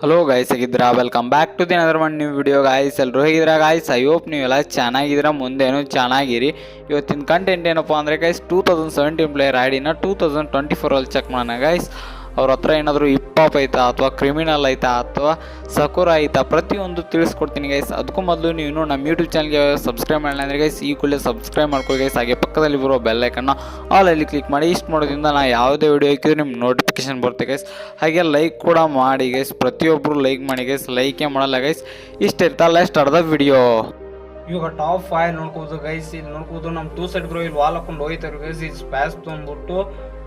Hello guys ಆಗಿದ್ದೀರಾ welcome back to the other one new video guys ಎಲ್ಲರೂ ಹೇಗಿದ್ರ guys I hope ನೀವೆಲ್ಲ ಚೆನ್ನಾಗಿದ್ದೀರಾ, ಮುಂದೇನು ಚೆನ್ನಾಗಿರಿ. ಇವತ್ತಿನ ಕಂಟೆಂಟ್ ಏನಪ್ಪ ಅಂದರೆ guys two thousand seventeen player ಐಡಿನ two thousand twenty ಫೋರಲ್ಲಿ ಚೆಕ್ ಮಾಡೋಣ ಗೈಸ್ ಅವ್ರ ಹತ್ರ ಏನಾದರೂ ಹಿಪ್ಪಾಪ್ ಐತಾ ಅಥವಾ ಕ್ರಿಮಿನಲ್ ಐತಾ ಅಥವಾ ಸಕುರ ಐತಾ? ಪ್ರತಿಯೊಂದು ತಿಳಿಸ್ಕೊಡ್ತೀನಿ ಗೈಸ್ ಅದಕ್ಕೂ ಮೊದಲು ನೀವು ನಮ್ಮ ಯೂಟ್ಯೂಬ್ ಚಾನಲ್ಗೆ ಸಬ್ಸ್ಕ್ರೈಬ್ ಮಾಡಿಲ್ಲ ಅಂದರೆ ಗೈಸ್ ಈ ಕೂಡಲೇ ಸಬ್ಸ್ಕ್ರೈಬ್ ಮಾಡ್ಕೊಳ್ಳಿ ಗೈಸ್ ಹಾಗೆ ಪಕ್ಕದಲ್ಲಿ ಬರೋ ಬೆಲ್ಲೈಕನ್ನ ಆಲಲ್ಲಿ ಕ್ಲಿಕ್ ಮಾಡಿ. ಇಷ್ಟು ಮಾಡೋದ್ರಿಂದ ನಾ ಯಾವುದೇ ವಿಡಿಯೋ ಹಾಕಿದ್ರೆ ನಿಮ್ಗೆ ನೋಟಿಫಿಕೇಶನ್ ಬರುತ್ತೆ ಗೈಸ್ ಹಾಗೆ ಲೈಕ್ ಕೂಡ ಮಾಡಿ ಗೈಸ್ ಪ್ರತಿಯೊಬ್ಬರು ಲೈಕ್ ಮಾಡಿ ಗೈಸ್ ಲೈಕೇ ಮಾಡಲ್ಲ ಗೈಸ್ ಇಷ್ಟು ಇರ್ತಾ ಲಾಸ್ಟ್ ಅರ್ಧ ವಿಡಿಯೋ ಇವಾಗ ಟಾಪ್ ಫೈವ್ ನೋಡ್ಕೋದು ಗೈಸ್ ಇಲ್ಲಿ ನೋಡ್ಕೋದು ನಮ್ಮ ಟೂ ಸೈಡ್ ಬ್ರೋ ಇಲ್ಲಿ ವಾಲ್ ಹಾಕೊಂಡು ಹೋಯ್ತಾರೆ ಗೈಸ್ ಇಲ್ಲಿ ಸ್ಪ್ಯಾಸ್ ತೊಗೊಂಡ್ಬಿಟ್ಟು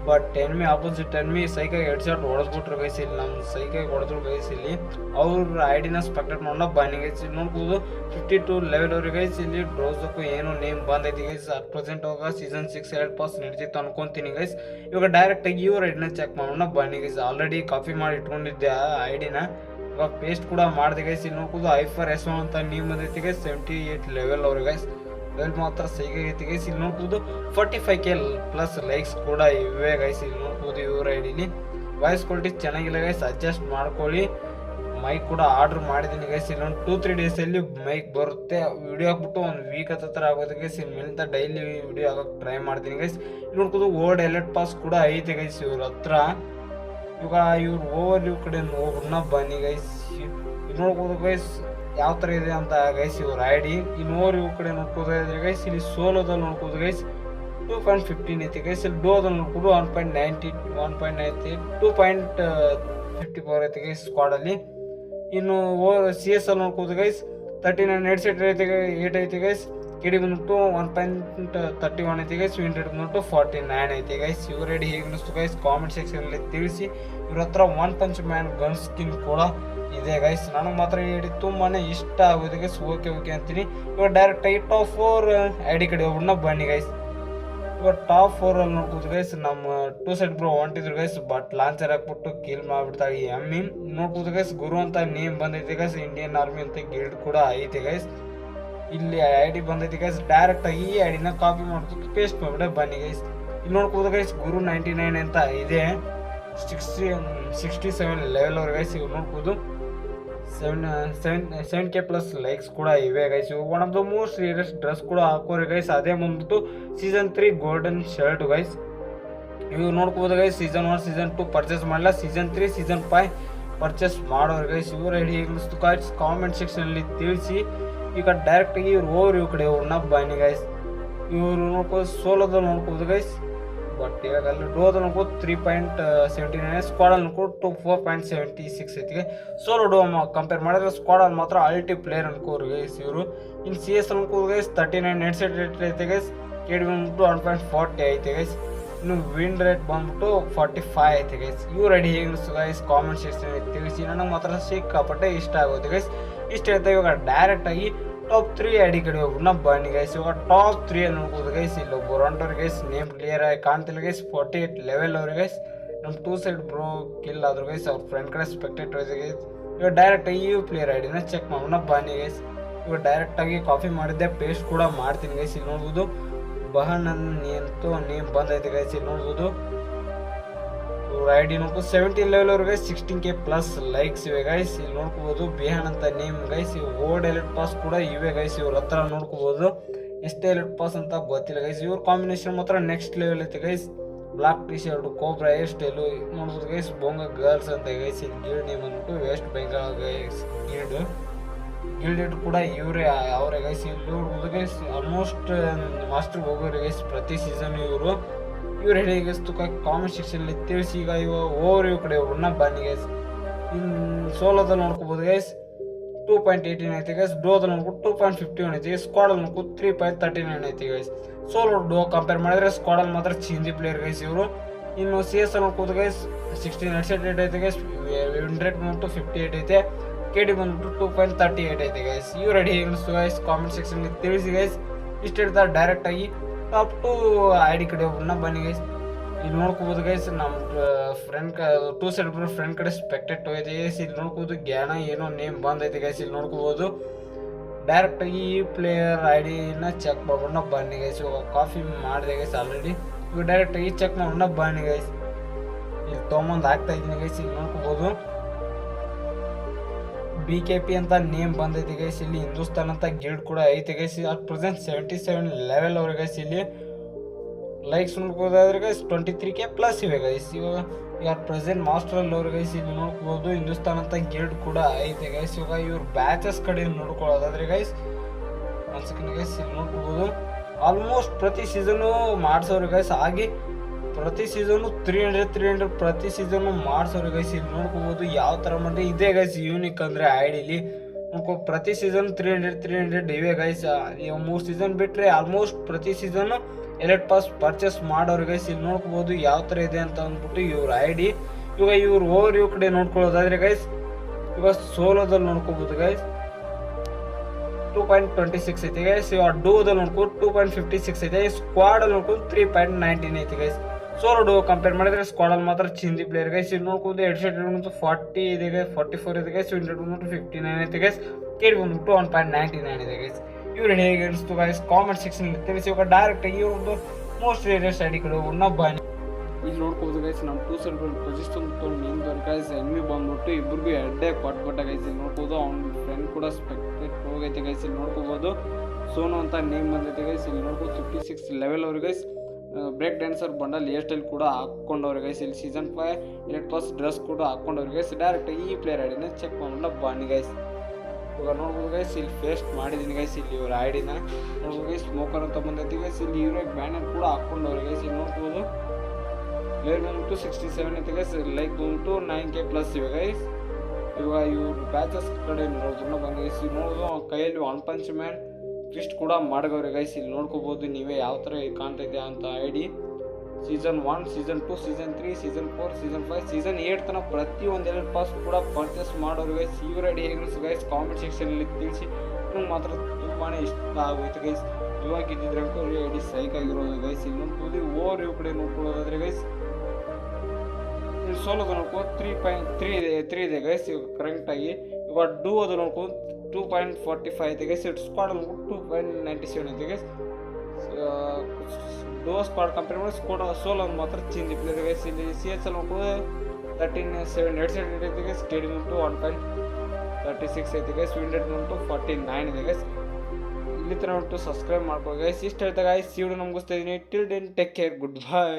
ಬಟ್ ಎನ್ಮಿ ಆಪೋಸಿಟ್ ಎನ್ಮಿ ಸೈಕಾಗಿ ಎರಡು ಶಾಟ್ ಹೊಡೆದ್ಬಿಟ್ರು ಗೈಸ್ ಇಲ್ಲಿ ನಮ್ಮ ಸೈಕಾಗಿ ಹೊಡೆದ್ರು ಗೈಸ್ ಇಲ್ಲಿ ಅವ್ರ ಐಡಿನ ಸ್ಪೆಕ್ಟೇಟ್ ಮಾಡೋಣ ಬನ್ನಿ ಗೈಸ್ ನೋಡ್ಬೋದು ಫಿಫ್ಟಿ ಟು ಲೆವೆಲ್ ಅವ್ರಿಗೆ ಗೈಸ್ ಇಲ್ಲಿ ಡ್ರೋಸಕ್ಕೂ ಏನು ನೇಮ್ ಬಂದೈತಿ ಗೈಸ್ ಅಟ್ ಪ್ರೆಸೆಂಟ್ ಹೋಗ ಸೀಸನ್ ಸಿಕ್ಸ್ ಎರಡು ಪಾಸ್ ನಡೀತಿತ್ತು ಅನ್ಕೊಂತೀನಿ ಗೈಸ್ ಇವಾಗ ಡೈರೆಕ್ಟಾಗಿ ಇವ್ರ ಐಡಿನ ಚೆಕ್ ಮಾಡೋಣ ಬನ್ನಿ ಗೈಸ್ ಆಲ್ರೆಡಿ ಕಾಪಿ ಮಾಡಿ ಇಟ್ಕೊಂಡಿದ್ದೆ ಐಡಿನ ಇವಾಗ ಪೇಸ್ಟ್ ಕೂಡ ಮಾಡಿದೆ ಗೈಸ್ ಇಲ್ಲಿ ನೋಡ್ಬೋದು ಐಫರ್ ಎಸ್ ಒನ್ ಅಂತ ನೇಮ್ ಬಂದೈತಿ ಗೈಸ್ ಸೆವೆಂಟಿ ಏಟ್ ಲೆವೆಲ್ ಅವ್ರಿಗೆ ಗೈಸ್ ಲೆವೆಲ್ ಮಾತ್ರ ಸೈಗೈತಿ ಗೈಸ್ ಇಲ್ಲಿ ನೋಡ್ಬೋದು. Forty five K plus likes ಕೂಡ ಇವೆ ಗೈಸ್ ಇಲ್ಲಿ ನೋಡ್ಬೋದು, ಇವ್ರ ಐಡಿಲಿ. ವಾಯ್ಸ್ ಕ್ವಾಲಿಟಿ ಚೆನ್ನಾಗಿಲ್ಲ ಗೈಸ್ ಅಡ್ಜಸ್ಟ್ ಮಾಡ್ಕೊಳ್ಳಿ. ಮೈಕ್ ಕೂಡ ಆರ್ಡರ್ ಮಾಡಿದ್ದೀನಿ ಗೈಸ್ ಇಲ್ಲಿ ಒಂದು ಟೂ ತ್ರೀ ಡೇಸಲ್ಲಿ ಮೈಕ್ ಬರುತ್ತೆ. ವಿಡಿಯೋ ಹಾಕ್ಬಿಟ್ಟು ಒಂದು ವೀಕ್ ಹತ್ರ ಆಗೋದು ಗೈಸ್ ಇನ್ನು ಮೇಲಿಂದ ಡೈಲಿ ವಿಡಿಯೋ ಹಾಕೋಕೆ ಟ್ರೈ ಮಾಡ್ತೀನಿ ಗೈಸ್ ಇಲ್ಲಿ ನೋಡ್ಬೋದು ಓಲ್ಡ್ ಎಲೆಟ್ ಪಾಸ್ ಕೂಡ ಐತೆ ಗೈಸ್ ಇವ್ರ ಹತ್ರ. ಇವಾಗ ಇವ್ರು ಓವರ್ ಇವ್ ಕಡೆ ಹೋಗ್ಬಿಡ್ನ ಬನ್ನಿ ಗೈಸ್ ಇದು ನೋಡ್ಬೋದು ಗೈಸ್ ಯಾವ ಥರ ಇದೆ ಅಂತ ಗೈಸ್ ಇವ್ರು ಐ ಡಿ ಇನ್ನು ಓವರ್ ಇವ್ ಕಡೆ ನೋಡ್ಕೋದ್ರೆ ಗೈಸ್ ಇಲ್ಲಿ ಸೋಲೋದಲ್ಲಿ ನೋಡ್ಕೋದು ಗೈಸ್ ಟೂ ಪಾಯಿಂಟ್ ಫಿಫ್ಟೀನ್ ಐತಿ ಗೈಸ್ ಇಲ್ಲಿ ಡೋದಲ್ಲಿ ನೋಡ್ಕೊಂಡು one point ninety one point ಐತಿ ಟೂ ಪಾಯಿಂಟ್ ಫಿಫ್ಟಿ ಫೋರ್ ಐತಿ ಗೈಸ್ ಸ್ಕ್ವಾಡಲ್ಲಿ ಇನ್ನು ಓ ಸಿ ಎಸ್ ಅಲ್ಲಿ ನೋಡ್ಕೋದು guys thirty nine eight set ಐತಿ ಏಟ್ ಐತಿ ಗೈಸ್ ಕೆ ಡಿ ಬಂದ್ಬಿಟ್ಟು ಒನ್ ಪಾಯಿಂಟ್ ತರ್ಟಿ ಒನ್ ಐತಿ ಗೈಸ್ ವಿನ್ ರೇಟ್ ಬಂದ್ಬಿಟ್ಟು ಫಾರ್ಟಿ ನೈನ್ ಐತಿ ಗೈಸ್ ಇವ್ರ ರೆಡಿ ಹೇಗೆ ಅನಿಸ್ತು ಗೈಸ್ ಕಾಮೆಂಟ್ ಸೆಕ್ಷನಲ್ಲಿ ತಿಳಿಸಿ. ಇವ್ರ ಹತ್ರ one punch man gun skin ಕೂಡ ಇದೆ ಗೈಸ್ ನನಗೆ ಮಾತ್ರ ಹೇಳಿ ತುಂಬಾ ಇಷ್ಟ ಆಗೋದು ಗೈಸ್ ಓಕೆ ಓಕೆ ಅಂತೀನಿ. ಇವಾಗ direct I top four I D ಕಡೆ ಹೋಗ್ಬಿಟ್ಟು ಬನ್ನಿ ಗೈಸ್ ಇವಾಗ ಟಾಪ್ ಫೋರ್ ಅಲ್ಲಿ ನೋಡ್ಬೋದು ಗೈಸ್ ನಮ್ಮ ಟೂ ಸೈಡ್ ಬ್ರೋ ಹೊಂಟಿದ್ರು ಗೈಸ್ ಬಟ್ ಲಾಂಚರ್ ಹಾಕ್ಬಿಟ್ಟು ಕಿಲ್ ಈ ಇನ್ ನೋಡ್ಬೋದು ಗೈಸ್ ಗುರು ಅಂತ ನೇಮ್ ಬಂದೈತೆ ಗೈಸ್ ಇಂಡಿಯನ್ ಆರ್ಮಿ ಅಂತ ಗಿಲ್ಡ್ ಕೂಡ ಐತೆ ಗೈಸ್ ಇಲ್ಲಿ ಐ ಡಿ ಬಂದೈತಿ ಗೈಸ್ ಡೈರೆಕ್ಟ್ ಈ ಐ ಡಿನ ಕಾಪಿ ಮಾಡ್ಬಿಟ್ಟು ಪೇಸ್ಟ್ ಮಾಡ್ಬಿಟ್ಟೆ ಬನ್ನಿ ಗೈಸ್ ಇಲ್ಲಿ ನೋಡ್ಕೋದು ಗೈಸ್ ಗುರು ನೈಂಟಿ ನೈನ್ ಅಂತ ಇದೆ. ಸಿಕ್ಸ್ಟಿ ಸಿಕ್ಸ್ಟಿ ಸೆವೆನ್ ಲೆವೆಲ್ ಅವ್ರ ಗೈಸ್ ಇವ್ರು ನೋಡ್ಬೋದು seven seven seven K plus likes ಕೂಡ ಇವೆ ಗೈಸ್ ಇವು one of the most rarest dress ಕೂಡ ಹಾಕೋರಿ ಗೈಸ್ ಅದೇ ಬಂದ್ಬಿಟ್ಟು season three golden shirt guys ಇವು ನೋಡ್ಕೋಬೋದು guys season one season two purchase ಮಾಡಲ್ಲ season three season five purchase ಮಾಡೋರು ಗೈಸ್ ಇವ್ರು ಹೇಳಿ ಹೇಗಿಸ್ತು ಗೈಸ್ ಕಾಮೆಂಟ್ ಸೆಕ್ಷನಲ್ಲಿ ತಿಳಿಸಿ. ಈಗ ಡೈರೆಕ್ಟಾಗಿ ಇವ್ರು ಓವರ್ ಇವ್ರ ಕಡೆ ಇವ್ರನ್ನ ಬನ್ನಿ ಗೈಸ್ ಇವರು ನೋಡ್ಕೋದು ಸೋಲೋದಲ್ಲಿ ನೋಡ್ಕೋಬೋದು ಗೈಸ್ ಬಟ್ ಇವಾಗ ಅಲ್ಲಿ ಡೋದಲ್ಲಿ ನೋಡ್ಬೋದು ತ್ರೀ ಪಾಯಿಂಟ್ ಸೆವೆಂಟಿ ನೈನ್ ಸ್ಕ್ವಾಡಲ್ಲಿ ನೋಡ್ಕೊಂಡು two four point seventy six ಐತಿಗೆ solo duo compare ಮಾಡಿದ್ರೆ ಸ್ಕ್ವಾಡಲ್ಲಿ ಮಾತ್ರ ಅಲ್ಟಿ ಪ್ಲೇಯರ್ ಅನ್ಕೋರು ಗೈಸ್ ಇವರು. ಇನ್ನು C S ಅನ್ಕೋದು guys thirty nine net set rate ಐತೆ ಗೈಸ್ ಕೆ ಡಿ ಬಂದ್ಬಿಟ್ಟು ಒನ್ ಪಾಯಿಂಟ್ ಫಾರ್ಟಿ ಐತೆ ಗೈಸ್ ಇನ್ನು ವಿನ್ ರೇಟ್ ಬಂದ್ಬಿಟ್ಟು ಫಾರ್ಟಿ ಫೈವ್ ಐತೆ ಗೈಸ್ ಇವ್ರು ರೆಡಿ ಹೇಗೆ ಗೈಸ್ ಕಾಮೆಂಟ್ ಸೆಕ್ಷನ್ ತಿಳಿಸಿ. ನನಗೆ ಮಾತ್ರ ಸಿಕ್ಕಾಪಟ್ಟೆ ಇಷ್ಟ ಆಗುತ್ತೆ ಗೈಸ್ ಇಷ್ಟ ಹೇಳ್ತಾ ಇವಾಗ ಡೈರೆಕ್ಟಾಗಿ ಟಾಪ್ ತ್ರೀ ಐಡಿ ಕಡೆ ಹೋಗ್ಬಿಟ್ಟು ನಮ್ಮ ಬನ್ನಿ ಗೈಸ್ ಇವಾಗ ಟಾಪ್ ತ್ರೀ ಅಲ್ಲಿ ನೋಡ್ಬೋದು ಗೈಸ್ ಇಲ್ಲಿ ಒಬ್ಬರು ಹೊಂಟವ್ರು ಗೈಸ್ ನೇಮ್ ಕ್ಲಿಯರ್ ಆಗಿ ಕಾಣ್ತಿಲ್ಲ ಗೈಸ್ ಫೋರ್ಟಿ ಏಟ್ ಲೆವೆಲ್ ಅವ್ರ ಗೈಸ್ ನಮ್ಮ ಟೂ ಸೈಡ್ ಬ್ರೋ ಕಿಲ್ ಆದ್ರು ಗೈಸ್ ಅವ್ರ ಫ್ರೆಂಡ್ ಕಡೆ ಸ್ಪೆಕ್ಟೇಟ್ ಗೈಸ್ ಇವಾಗ ಡೈರೆಕ್ಟ್ ಆಗಿ ಈ ಪ್ಲೇಯರ್ ಐ ಡಿನ ಚೆಕ್ ಮಾಡೋಣ ಬನ್ನಿ ಗೈಸ್ ಇವಾಗ ಡೈರೆಕ್ಟ್ ಆಗಿ ಕಾಫಿ ಮಾಡಿದ್ದೆ ಪೇಸ್ಟ್ ಕೂಡ ಮಾಡ್ತೀನಿ ಗೈಸ್ ಇಲ್ಲಿ ನೋಡ್ಬೋದು ಬಹನ್ ನಿಂತು ನೇಮ್ ಬಂದೈತೆ ಗೈಸ್ ಇಲ್ಲಿ ನೋಡ್ಬೋದು. ಐ ಡಿ ನೋಡ್ಬೋದು ಸೆವೆಂಟೀನ್ ಲೆವೆಲ್ ಅವ್ರಿಗೆ ಸಿಕ್ಸ್ಟೀನ್ ಕೆ ಪ್ಲಸ್ ಲೈಕ್ಸ್ ಇವೆ ಗೈಸ್ ಇಲ್ಲಿ ನೋಡ್ಕೋಬೋದು ಬಿಹಾನ್ ಅಂತ name guys old elite pass ಕೂಡ ಇವೆ ಗೈಸ್ ಇವ್ರ ಹತ್ರ ನೋಡ್ಕೋಬೋದು. ಎಷ್ಟೇ ಎಲೆಕ್ಟ್ ಪಾಸ್ ಅಂತ ಗೊತ್ತಿಲ್ಲ ಗೈಸ್ ಇವ್ರ ಕಾಂಬಿನೇಷನ್ ಮಾತ್ರ ನೆಕ್ಸ್ಟ್ ಲೆವೆಲ್ ಐತೆ guys black T shirt cobra hair style ನೋಡ್ಬೋದು ಗೈಸ್ ಬೊಂಗ ಗರ್ಲ್ಸ್ ಅಂತ ಗೈಸ್ ಇಲ್ಲಿ ಗಿಲ್ಡ್ ನೇಮ್ ಅಂದ್ಬಿಟ್ಟು west Bengal guys guild guild ಕೂಡ ಇವರೇ, ಅವರೇ ಗೈಸ್ ಇಲ್ಲಿ ಗೈಸ್ ಆಲ್ಮೋಸ್ಟ್ ಮಾಸ್ಟರ್ಗೆ ಹೋಗೋರು ಗೈಸ್ ಪ್ರತಿ ಸೀಸನ್ ಇವರು. ಇವ್ರು ಹೇಳಿ ಗೈಸ್ ತುಕ ಕಾಮೆಂಟ್ ಸೆಕ್ಷನಲ್ಲಿ ತಿಳಿಸಿ, ಈಗ ಇವ ಓವರ್ ಇವ್ ಕಡೆ ಒಬ್ಬರನ್ನ ಬನ್ನಿ ಗೈಸ್ ಇನ್ನು ಸೋಲೋದಲ್ಲಿ ನೋಡ್ಕೋಬೋದು ಗೈಸ್ ಟೂ ಪಾಯಿಂಟ್ ಏಯ್ಟೀನ್ ಐತೆ ಗೈಸ್ ಡೋದಲ್ಲಿ ನೋಡ್ಕೊಂಡು ಟೂ ಪಾಯಿಂಟ್ ಫಿಫ್ಟಿ ಒನ್ ಐತಿ ಸ್ಕ್ವಾಡಲ್ಲಿ ನೋಡ್ಕೊಂಡು ತ್ರೀ ಪಾಯಿಂಟ್ ತರ್ಟಿ ನೈನ್ ಐತಿ ಗೈಸ್ ಸೋಲೋ ಡೋ ಕಂಪೇರ್ ಮಾಡಿದ್ರೆ ಸ್ಕ್ವಾಡಲ್ಲಿ ಮಾತ್ರ ಚಿಂದಿ ಪ್ಲೇಯರ್ ಗೈಸ್ ಇವರು. ಇನ್ನು ಸಿ ಎಸ್ ನೋಡ್ಕೋದು ಗೈಸ್ ಸಿಕ್ಸ್ಟೀನ್ ಎಡ್ಸೆಟ್ ಏಟ್ ಐತೆ ಗೈಸ್ ವಿನ್ ರೇಟ್ ಬಂದ್ಬಿಟ್ಟು ಫಿಫ್ಟಿ ಏಟ್ ಐತೆ. ಕೆ ಡಿ ಬಂದ್ಬಿಟ್ಟು ಟೂ ಪಾಯಿಂಟ್ ತರ್ಟಿ ಏಟ್ ಐತೆ ಗೈಸ್ ಇವ್ರು ರೆಡಿ ಗೈಸ್ ಕಾಮೆಂಟ್ ಸೆಕ್ಷನ್ಗೆ ತಿಳಿಸಿ ಗೈಸ್ ಇಷ್ಟು ಹೇಳ್ತಾರೆ ಡೈರೆಕ್ಟ್ ಟು ಐ ಡಿ ಕಡೆ ಒಬ್ಬರನ್ನ ಬನ್ನಿ ಗೈಸ್ ಇಲ್ಲಿ ನೋಡ್ಕೋಬೋದು ಗೈಸ್ ನಮ್ಮ ಫ್ರೆಂಡ್ ಕ ಟೂ ಸೈಡ್ ಫ್ರೆಂಡ್ ಕಡೆ ಸ್ಪೆಕ್ಟೆಟ್ ಹೋಗಿದೆ. ಗೈಸ್ ಇಲ್ಲಿ ನೋಡ್ಕೋದು ಜ್ಞಾನ ಏನೋ ನೇಮ್ ಬಂದೈತೆ ಗೈಸ್ ಇಲ್ಲಿ ನೋಡ್ಕೋಬೋದು. ಡೈರೆಕ್ಟ್ ಈ ಪ್ಲೇಯರ್ ಐ ಡಿನ ಚೆಕ್ ಮಾಡ್ಕೊಂಡು ಬನ್ನಿ ಗೈಸ್ ಇವಾಗ ಕಾಫಿ ಮಾಡಿದೆ ಗೈಸ್ ಆಲ್ರೆಡಿ ಇವಾಗ ಡೈರೆಕ್ಟ್ ಈ ಚೆಕ್ ಮಾಡೋಣ ಬನ್ನಿ ಗೈಸ್ ಇಲ್ಲಿ ತೊಗೊಂಬಂದು ಹಾಕ್ತಾ ಇದ್ದೀನಿ ಗೈಸ್ ಇಲ್ಲಿ ನೋಡ್ಕೋಬೋದು. ಬಿ ಕೆ ಪಿ ಅಂತ ನೇಮ್ ಬಂದೈತಿ ಗೈಸ್ ಇಲ್ಲಿ ಹಿಂದೂಸ್ತಾನ್ ಅಂತ ಗಿಲ್ಡ್ ಕೂಡ ಐತೆ guys at present seventy seven level ಅವ್ರ ಗೈಸ್ ಇಲ್ಲಿ likes ನೋಡ್ಕೋದಾದ್ರೆ guys twenty three K plus ಇವೆ ಗೈಸ್ ಇವಾಗ, ಈಗ ಪ್ರೆಸೆಂಟ್ ಮಾಸ್ಟರ್ ಅವ್ರ ಗೈಸ್ ಇಲ್ಲಿ ನೋಡ್ಕೋಬೋದು ಹಿಂದೂಸ್ತಾನ್ ಅಂತ ಗಿಲ್ಡ್ ಕೂಡ ಐತೆ ಗೈಸ್ ಇವಾಗ ಇವ್ರ ಬ್ಯಾಚಸ್ ಕಡೆ ನೋಡ್ಕೊಳ್ಳೋದಾದ್ರೆ ಗೈಸ್ ಒಂದು ಸೆಕೆಂಡ್ ಗೈಸ್ ಇಲ್ಲಿ ನೋಡ್ಕೋಬೋದು ಆಲ್ಮೋಸ್ಟ್ ಪ್ರತಿ ಸೀಸನು ಮಾಡಿಸೋರು ಗೈಸ್ ಹಾಗೆ ಪ್ರತಿ season three hundred three hundred ಪ್ರತಿ ಸೀಸನು ಮಾಡ್ಸೋರು ಗೈಸ್ ಇಲ್ಲಿ ನೋಡ್ಕೋಬೋದು ಯಾವ ಥರ ಮಾಡಿದ್ರೆ ಇದೇ ಗೈಸ್ ಯೂನಿಕ್ ಅಂದರೆ ಐಡಿಲಿ ನೋಡ್ಕೊ, ಪ್ರತಿ season three hundred three hundred ಇವೆ ಗೈಸ್ ಮೂರು ಸೀಸನ್ ಬಿಟ್ಟರೆ ಆಲ್ಮೋಸ್ಟ್ ಪ್ರತಿ ಸೀಸನ್ನು ಎಲೆಟ್ ಪಾಸ್ ಪರ್ಚೇಸ್ ಮಾಡೋರು ಗೈಸ್ ಇಲ್ಲಿ ನೋಡ್ಕೋಬೋದು ಯಾವ ಥರ ಇದೆ ಅಂತ ಅಂದ್ಬಿಟ್ಟು ಇವ್ರ ಐ ಡಿ ಇವಾಗ ಇವ್ರು ಓವರ್ ಇವ್ ಕಡೆ ನೋಡ್ಕೊಳ್ಳೋದಾದ್ರೆ ಗೈಸ್ ಇವಾಗ ಸೋಲೋದಲ್ಲಿ ನೋಡ್ಕೋಬೋದು guys two point twenty six ಐತಿ ಗೈಸ್ ಇವಾಗ ಡೂದಲ್ಲಿ ನೋಡ್ಕೊಂಡು ಟೂ ಪಾಯಿಂಟ್ ಫಿಫ್ಟಿ ಸಿಕ್ಸ್ ಐತೆ. ಸ್ಕ್ವಾಡಲ್ಲಿ ನೋಡ್ಕೊಂಡು ತ್ರೀ ಪಾಯಿಂಟ್ ನೈನ್ಟೀನ್ ಐತಿ ಗೈಸ್ ಸೋಲೋ ನೋಡು ಕಂಪೇರ್ ಮಾಡಿದ್ರೆ ಸ್ಕ್ವಾಡಲ್ಲಿ ಮಾತ್ರ ಚಿಂದಿ ಪ್ಲೇಯರ್ ಗೈಸ್ ಇಲ್ಲಿ ನೋಡ್ಕೊಂಡು ಎರಡು ಸೈಡ್ ಬಂದು ಫಾರ್ಟಿ ಇದೆ ಗೈಸ್ ಫಾರ್ಟಿ ಫೋರ್ ಇದೆ ಗೈಸ್ ಹಂಡ್ರೆಡ್ ಬಂದ್ಬಿಟ್ಟು ಫಿಫ್ಟಿ ನೈನ್ ಐತೆ ಗೈಸ್ ಕೇಳಿ ಬಂದ್ಬಿಟ್ಟು ಒನ್ ಪಾಯಿಂಟ್ ನೈಂಟಿ ನೈನ್ ಇದೆ ಗೈಸ್ ಇವ್ರು ಹೇಗೆ ಅನಿಸ್ತು ಗೈಸ್ ಕಾಮೆಂಟ್ ಸೆಕ್ಷನ್ ತಿಳಿಸಿ ಇವಾಗ ಡೈರೆಕ್ಟ್ ಈ ಇವ್ರದ್ದು ಮೋಸ್ಟ್ ರೇರಿಯಸ್ ಐಡಿ ಕಡೆ ಹೋಗೋಣ ಬನ್ನಿ ಇಲ್ಲಿ ನೋಡ್ಕೋಬೋದು ಗೈಸ್ ನಮ್ಮ ಟೂ ಸೈಡ್ ಪೊಸಿಷನ್ ತೊಗೊಂಡು ನಿಂತವ್ರು ಗೈಸ್ ಎನ್ಮಿ ಬಂದ್ಬಿಟ್ಟು ಇಬ್ಬರಿಗೂ ಎರಡೇ ಕೊಟ್ಬಿಟ್ಟ ಗೈಸ್ ಇಲ್ಲಿ ನೋಡ್ಬೋದು ಅವ್ನ ಫ್ರೆಂಡ್ ಕೂಡ ಸ್ಪೆಕ್ಟೇಟ್ ಹೋಗೈತೆ ಗೈಸ್ ಇಲ್ಲಿ ನೋಡ್ಕೋಬೋದು ಸೋನು ಅಂತ ನೇಮ್ ಬಂದೈತೆ ಗೈಸ್ ಇಲ್ಲಿ ನೋಡ್ಬೋದು ಫಿಫ್ಟಿ ಸಿಕ್ಸ್ ಲೆವೆಲ್ ಅವ್ರಿಗೆ guys break dancer bundle hair style ಕೂಡ ಹಾಕ್ಕೊಂಡವ್ರೆ ಗೈಸ್ ಇಲ್ಲಿ season five elite first dress ಕೂಡ ಹಾಕ್ಕೊಂಡವ್ರೆ ಗೈಸ್ ಡೈರೆಕ್ಟ್ ಈ ಪ್ಲೇಯರ್ ಐಡಿನ ಚೆಕ್ ಮಾಡೋಣ ಬನ್ನಿ ಗೈಸ್ ಇವಾಗ ನೋಡ್ಬೋದು ಗೈಸ್ ಇಲ್ಲಿ ಫೇಸ್ಟ್ ಮಾಡಿದ್ದೀನಿ ಗೈಸ್ ಇಲ್ಲಿ ಇವ್ರ ಐಡಿನ ನೋಡ್ಬೋದು ಗೈಸ್ ಸ್ಮೋಕರ್ ಅಂತ ಬಂದೈತಿ ಗೈಸ್ ಇಲ್ಲಿ ಇವ್ರ ಬ್ಯಾನರ್ ಕೂಡ ಹಾಕ್ಕೊಂಡವ್ರೆ ಗೈಸ್ ಇಲ್ಲಿ ನೋಡ್ಬೋದು. ಪ್ಲೇಯರ್ ಬಂದ್ಬಿಟ್ಟು ಸಿಕ್ಸ್ಟಿ ಸೆವೆನ್ ಐತೆ ಗೈಸ್ ಲೈಕ್ ಬಂದ್ಬಿಟ್ಟು ನೈನ್ ಕೆ ಪ್ಲಸ್ ಇವೆ ಗೈಸ್ ಇವಾಗ ಇವ್ರ ಬ್ಯಾಚಸ್ ಕಡೆ ನೋಡಿದ್ರು ಬಂದ ಗೈಸ್ ಇಲ್ಲಿ ನೋಡೋದು ಕೈಯಲ್ಲಿ ಒನ್ ಪಂಚ್ ಮ್ಯಾನ್ ಟ್ವಿಸ್ಟ್ ಕೂಡ ಮಾಡಿದವ್ರೆ ಗೈಸ್ ಇಲ್ಲಿ ನೋಡ್ಕೋಬೋದು, ನೀವೇ ಯಾವ ಥರ ಕಾಣ್ತೈತೆ ಅಂತ ID. Season one season two season three season four season five season eight ತನಕ ಒಂದು ಎರಡು ಪಾಸ್ ಕೂಡ ಪರ್ಚೇಸ್ ಮಾಡೋರು ಗೈಸ್ ಇವ್ರ ಐಡಿ ಹೇಗಿರ್ಸ್ ಗೈಸ್ ಕಾಮೆಂಟ್ ಸೆಕ್ಷನಲ್ಲಿ ತಿಳಿಸಿ. ನಂಗೆ ಮಾತ್ರ ತುಂಬಾ ಇಷ್ಟ ಆಗೋಯ್ತು ಗೈಸ್ ಇವಾಗ ಇದ್ದಿದ್ರೆ ಐ ಐಡಿ ಸೈಕ್ ಆಗಿರೋದು ಗೈಸ್ ಇಲ್ಲಿ ನೋಡ್ಬೋದು ಓವರ್ ಇವ್ ಕಡೆ ನೋಡ್ಕೊಳ್ಳೋದಾದ್ರೆ ಗೈಸ್ ಸೋಲೋದು ನೋಡ್ಕೋ ತ್ರೀ ಪಾಯಿಂಟ್ ತ್ರೀ ಇದೆ ತ್ರೀ ಇದೆ ಗೈಸ್ ಕರೆಕ್ಟಾಗಿ ಇವಾಗ ಡೂ ಅದು ನೋಡ್ಕೊ ಟೂ ಪಾಯಿಂಟ್ ಫಾರ್ಟಿ ಫೈವ್ ಐತೆ ಗೈಸ್ ಇಟ್ ಸ್ಕ್ವಾಡ್ ನೋಡ್ಕೊಂಡು ಟೂ ಪಾಯಿಂಟ್ ನೈಂಟಿ ಸೆವೆನ್ ಐತೆ ಗೈಸ್ ಡೋ ಸ್ಕ್ವಾಡ್ ಕಂಪೇರ್ ಮಾಡಿ ಸ್ಕೋಡ್ ಸೋಲ್ ಒಂದು ಮಾತ್ರ ಚೇಂಜ್ ಪ್ಲೇಯರ್ ಗೈಸ್ ಇಲ್ಲಿ ಸಿ ಎಚ್ ಎಲ್ ನೋಡ್ಕೊಂಡು ತರ್ಟೀನ್ ಸೆವೆನ್ ಎರಡು ಸೈಡ್ ಐತೆ ಗೈಸ್ ಸ್ಟೇಡಿಯಂ ಉಂಟು ಒನ್ ಪಾಯಿಂಟ್ ತರ್ಟಿ ಸಿಕ್ಸ್ ಐತೆ ಗೈಸ್ ವಿಂಡೆಡ್ ಉಂಟು ಫಾರ್ಟಿ ನೈನ್ ಇದೆ ಗೈಸ್ ಇಲ್ಲಿ ಥರ ಉಂಟು ಸಬ್ಸ್ಕ್ರೈಬ್ ಮಾಡ್ಕೋ ಗೈಸ್ ಇಷ್ಟ ಹೇಳ್ತಾ ಗೈಸ್ ಈ ವಿಡಿಯೋ ನಮ್ಗಿಸ್ತಾ ಇದೀನಿ till then take care good bye